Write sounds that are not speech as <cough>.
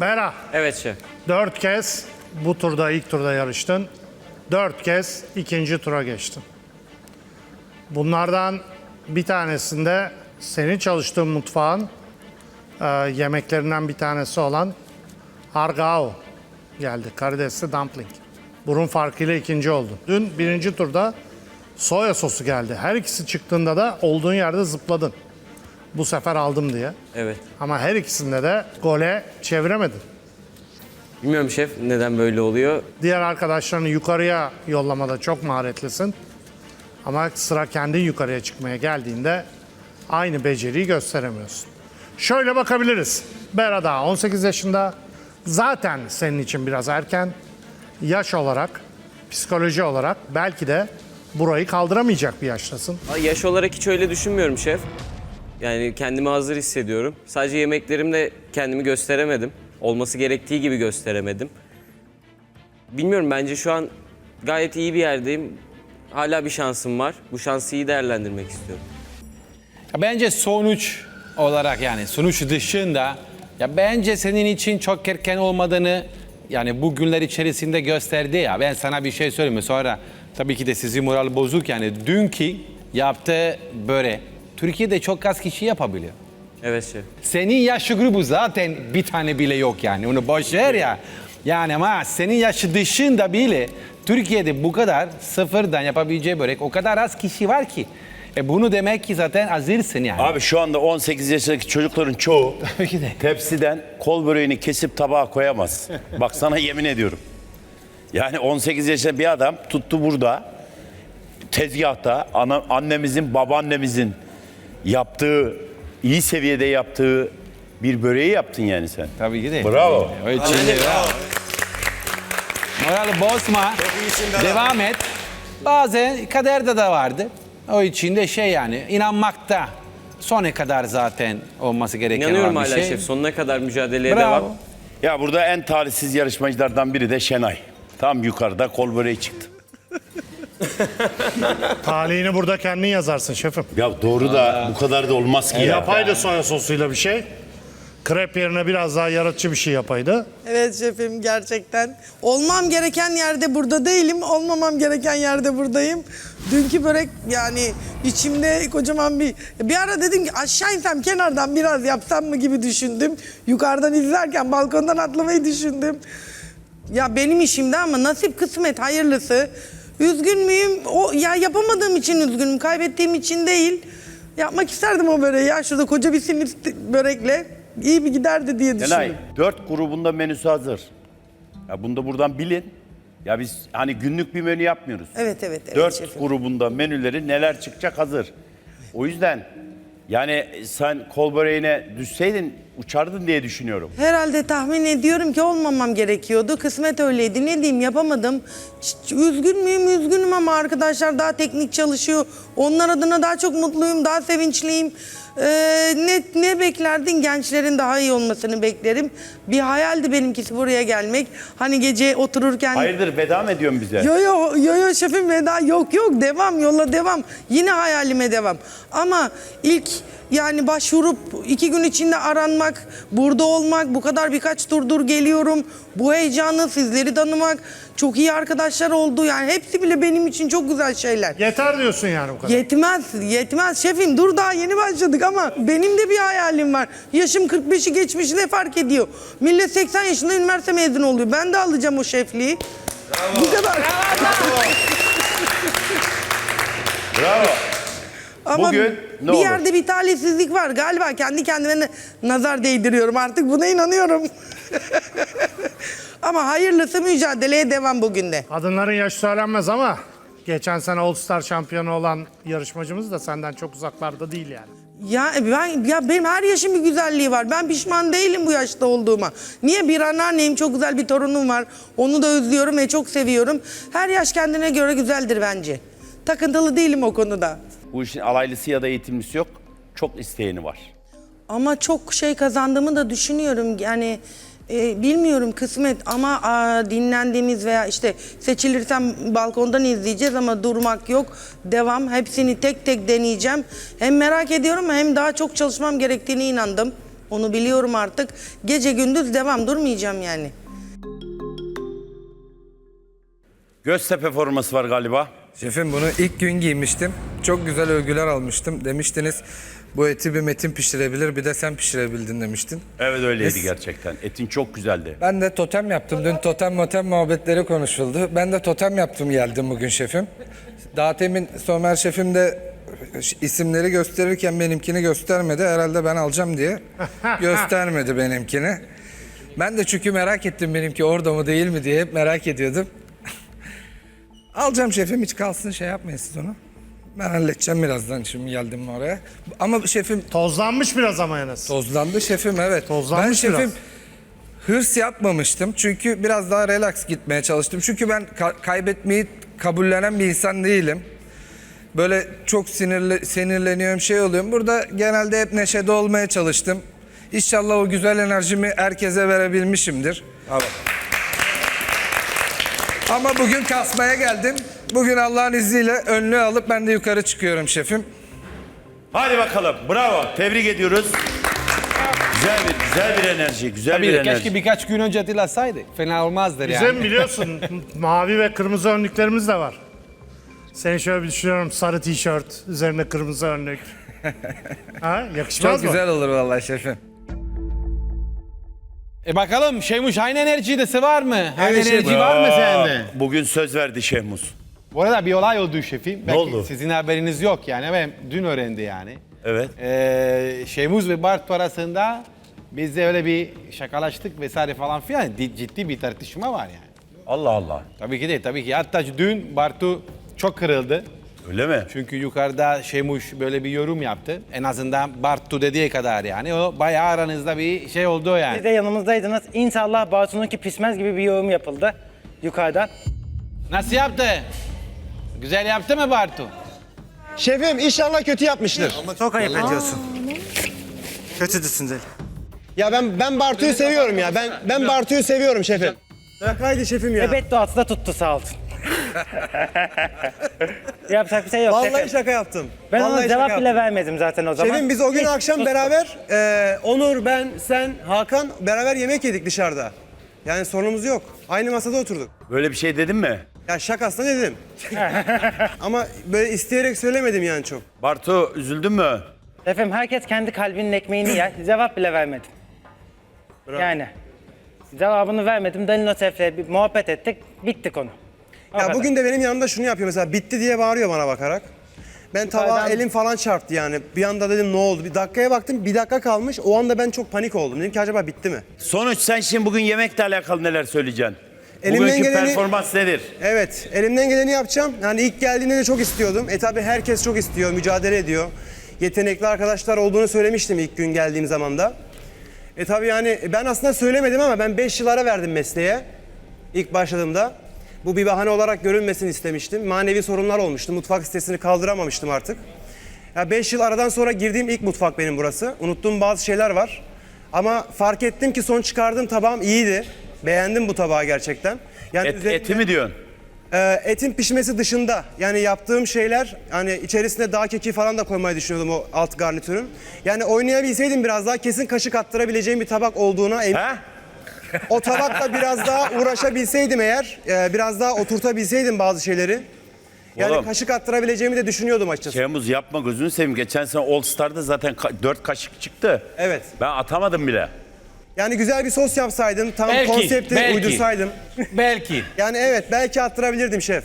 Bera, Evet şef. dört kez bu turda ilk turda yarıştın. Dört kez ikinci tura geçtin. Bunlardan bir tanesinde senin çalıştığın mutfağın e, yemeklerinden bir tanesi olan hargao geldi. Karidesli dumpling. Burun farkıyla ikinci oldun. Dün birinci turda soya sosu geldi. Her ikisi çıktığında da olduğun yerde zıpladın. Bu sefer aldım diye. Evet. Ama her ikisinde de gole çeviremedin. Bilmiyorum şef neden böyle oluyor. Diğer arkadaşlarını yukarıya yollamada çok maharetlisin. Ama sıra kendin yukarıya çıkmaya geldiğinde aynı beceriyi gösteremiyorsun. Şöyle bakabiliriz. Bera daha 18 yaşında. Zaten senin için biraz erken. Yaş olarak, psikoloji olarak belki de burayı kaldıramayacak bir yaştasın. Yaş olarak hiç öyle düşünmüyorum şef. Yani kendimi hazır hissediyorum. Sadece yemeklerimde kendimi gösteremedim. Olması gerektiği gibi gösteremedim. Bilmiyorum bence şu an gayet iyi bir yerdeyim. Hala bir şansım var. Bu şansı iyi değerlendirmek istiyorum. Bence sonuç olarak yani sonuç dışında ya bence senin için çok erken olmadığını yani bu günler içerisinde gösterdi ya. Ben sana bir şey söyleyeyim mi? Sonra tabii ki de sizin moral bozuk yani dünkü yaptığı böyle Türkiye'de çok az kişi yapabiliyor. Evet şef. Senin yaş grubu zaten bir tane bile yok yani. Onu boş ver ya. Yani ama senin yaşı dışında bile Türkiye'de bu kadar sıfırdan yapabileceği börek o kadar az kişi var ki. E bunu demek ki zaten hazırsın yani. Abi şu anda 18 yaşındaki çocukların çoğu <laughs> Tabii ki de. tepsiden kol böreğini kesip tabağa koyamaz. <laughs> Bak sana yemin ediyorum. Yani 18 yaşında bir adam tuttu burada tezgahta ana, annemizin babaannemizin yaptığı iyi seviyede yaptığı bir böreği yaptın yani sen. Tabii ki de. Bravo. O için de bravo. Moral bozma. Devam et. Bazen kaderde de vardı. O için de şey yani inanmakta sona kadar zaten olması gereken İnanıyorum olan bir hala şey. şef. Sonuna kadar mücadeleye Bravo. devam. Ya burada en talihsiz yarışmacılardan biri de Şenay. Tam yukarıda kol böreği çıktı. <laughs> Talihini burada kendin yazarsın şefim. Ya doğru da bu kadar da olmaz ki ya. Yapaydı soya sosuyla bir şey. Krep yerine biraz daha yaratıcı bir şey yapaydı. Evet şefim gerçekten. Olmam gereken yerde burada değilim, olmamam gereken yerde buradayım. Dünkü börek yani içimde kocaman bir... Bir ara dedim ki aşağı insem kenardan biraz yapsam mı gibi düşündüm. Yukarıdan izlerken balkondan atlamayı düşündüm. Ya benim işimde ama nasip kısmet hayırlısı. Üzgün müyüm? O ya yapamadığım için üzgünüm. Kaybettiğim için değil. Yapmak isterdim o böreği ya. Şurada koca bir sinir börekle iyi bir giderdi diye düşündüm. Şenay, dört grubunda menüsü hazır. Ya bunu da buradan bilin. Ya biz hani günlük bir menü yapmıyoruz. Evet evet evet dört şefim. grubunda menüleri neler çıkacak hazır. O yüzden yani sen kol böreğine düşseydin uçardın diye düşünüyorum. Herhalde tahmin ediyorum ki olmamam gerekiyordu. Kısmet öyleydi. Ne diyeyim yapamadım. Ç- Üzgün müyüm? Üzgünüm ama arkadaşlar daha teknik çalışıyor. Onlar adına daha çok mutluyum, daha sevinçliyim. Ee, ne, ne beklerdin? Gençlerin daha iyi olmasını beklerim. Bir hayaldi benimkisi buraya gelmek. Hani gece otururken... Hayırdır veda mı ediyorsun bize? Yo yo yo yo şefim veda yok yok devam yola devam. Yine hayalime devam. Ama ilk yani başvurup iki gün içinde aranmak, burada olmak, bu kadar birkaç turdur geliyorum. Bu heyecanı sizleri tanımak, çok iyi arkadaşlar oldu. Yani hepsi bile benim için çok güzel şeyler. Yeter diyorsun yani bu kadar. Yetmez, yetmez. Şefim dur daha yeni başladık ama benim de bir hayalim var. Yaşım 45'i geçmiş ne fark ediyor? Millet 80 yaşında üniversite mezunu oluyor. Ben de alacağım o şefliği. Bu kadar. Bravo. Ama Bugün ne bir olur? yerde bir talihsizlik var. Galiba kendi kendime nazar değdiriyorum artık. Buna inanıyorum. <laughs> ama hayırlısı mücadeleye devam bugün de. Kadınların yaşı söylenmez ama geçen sene All Star şampiyonu olan yarışmacımız da senden çok uzaklarda değil yani. Ya ben ya benim her yaşın bir güzelliği var. Ben pişman değilim bu yaşta olduğuma. Niye bir anneanneyim, çok güzel bir torunum var. Onu da özlüyorum ve çok seviyorum. Her yaş kendine göre güzeldir bence. Takıntılı değilim o konuda. Bu işin alaylısı ya da eğitimlisi yok. Çok isteyeni var. Ama çok şey kazandığımı da düşünüyorum. Yani e, bilmiyorum kısmet ama aa, dinlendiğimiz veya işte seçilirsem balkondan izleyeceğiz ama durmak yok. Devam. Hepsini tek tek deneyeceğim. Hem merak ediyorum hem daha çok çalışmam gerektiğine inandım. Onu biliyorum artık. Gece gündüz devam durmayacağım yani. Göztepe forması var galiba. Şefim bunu ilk gün giymiştim. Çok güzel övgüler almıştım. Demiştiniz bu eti bir Metin pişirebilir bir de sen pişirebildin demiştin. Evet öyleydi Biz- gerçekten. Etin çok güzeldi. Ben de totem yaptım. Dün totem motem muhabbetleri konuşuldu. Ben de totem yaptım geldim bugün şefim. Daha temin Somer şefim de isimleri gösterirken benimkini göstermedi. Herhalde ben alacağım diye <laughs> göstermedi benimkini. Ben de çünkü merak ettim benimki orada mı değil mi diye hep merak ediyordum. Alacağım şefim hiç kalsın şey yapmayın siz onu. Ben halledeceğim birazdan şimdi geldim oraya. Ama şefim Tozlanmış biraz ama Enes. tozlandı şefim evet. Tozlanmış ben şefim biraz. hırs yapmamıştım. Çünkü biraz daha relax gitmeye çalıştım. Çünkü ben ka- kaybetmeyi kabullenen bir insan değilim. Böyle çok sinirli, sinirleniyorum şey oluyorum. Burada genelde hep neşede olmaya çalıştım. İnşallah o güzel enerjimi herkese verebilmişimdir. Ama bugün kasmaya geldim. Bugün Allah'ın izniyle önlüğü alıp ben de yukarı çıkıyorum şefim. Hadi bakalım. Bravo. Tebrik ediyoruz. Güzel bir, güzel bir enerji. Güzel Tabii bir enerji. keşke birkaç gün önce hatırlasaydık. Fena olmazdır yani. Bizim biliyorsun <laughs> mavi ve kırmızı önlüklerimiz de var. Seni şöyle bir düşünüyorum sarı tişört, üzerine kırmızı önlük. <laughs> ha, yakışmaz Çok mı? güzel olur vallahi şefim. E bakalım Şeymuş aynı enerjidesi var mı? Aynı Evet, enerji şef. var mı sende? Bugün söz verdi Şehmus. Bu arada bir olay oldu şefim. Belki oldu? Sizin haberiniz yok yani. Ben dün öğrendi yani. Evet. Ee, Şeymuz ve Bartu arasında biz de öyle bir şakalaştık vesaire falan filan. Di- Ciddi bir tartışma var yani. Allah Allah. Tabii ki de tabii ki. Hatta dün Bartu çok kırıldı. Öyle mi? Çünkü yukarıda Şeymuş böyle bir yorum yaptı. En azından Bartu dediği kadar yani. O bayağı aranızda bir şey oldu yani. Siz de yanımızdaydınız. İnşallah Batu'nunki pişmez gibi bir yorum yapıldı yukarıdan. Nasıl yaptı? Güzel yaptı mı Bartu? Şefim inşallah kötü yapmıştır. Çok ayıp ediyorsun. Kötü düşünceli. Ya ben ben Bartu'yu seviyorum ya. Ben ben Bartu'yu seviyorum şefim. Şakaydı şefim ya. Evet duası da tuttu sağ olsun. <laughs> Yapacak bir şey yok. Vallahi şaka yaptım. ben Vallahi ona cevap yaptım. bile vermedim zaten o zaman. Şefim biz o gün Hiç akşam sustum. beraber e, Onur, ben, sen, Hakan beraber yemek yedik dışarıda. Yani sorunumuz yok. Aynı masada oturduk. Böyle bir şey dedin mi? Ya şakasına dedim. <laughs> Ama böyle isteyerek söylemedim yani çok. Bartu üzüldün mü? Şefim herkes kendi kalbinin ekmeğini yer. <clears throat> Cevap bile vermedim. Yani. Cevabını vermedim. Danilo Şef'le bir muhabbet ettik. Bitti konu. Ya kadar. bugün de benim yanımda şunu yapıyor mesela bitti diye bağırıyor bana bakarak. Ben tabağa Yukarıdan- elim falan çarptı yani. Bir anda dedim ne oldu? Bir dakikaya baktım bir dakika kalmış. O anda ben çok panik oldum. Dedim ki acaba bitti mi? Sonuç sen şimdi bugün yemekle alakalı neler söyleyeceksin? Elimden Bugünkü geleni- performans nedir? Evet, elimden geleni yapacağım. Yani ilk geldiğinde de çok istiyordum. E tabi herkes çok istiyor, mücadele ediyor. Yetenekli arkadaşlar olduğunu söylemiştim ilk gün geldiğim zaman da. E tabi yani ben aslında söylemedim ama ben 5 yıl ara verdim mesleğe. ilk başladığımda. Bu bir bahane olarak görülmesini istemiştim. Manevi sorunlar olmuştu. Mutfak sitesini kaldıramamıştım artık. Ya 5 yıl aradan sonra girdiğim ilk mutfak benim burası. Unuttuğum bazı şeyler var. Ama fark ettim ki son çıkardığım tabağım iyiydi. Beğendim bu tabağı gerçekten. Yani Et, üzerinde- eti mi diyorsun? ee, etin pişmesi dışında yani yaptığım şeyler hani içerisine dağ keki falan da koymayı düşünüyordum o alt garnitürün. Yani oynayabilseydim biraz daha kesin kaşık attırabileceğim bir tabak olduğuna emin. Ha? O tabakla biraz daha uğraşabilseydim eğer, e, biraz daha oturtabilseydim bazı şeyleri. Yani Oğlum. kaşık attırabileceğimi de düşünüyordum açıkçası. Şehmuz yapma gözünü seveyim. Geçen sene All Star'da zaten ka- dört kaşık çıktı. Evet. Ben atamadım bile. Yani güzel bir sos yapsaydım, tam Belki, konsepti belki. uydursaydım. Belki. <laughs> Yani evet belki attırabilirdim şef.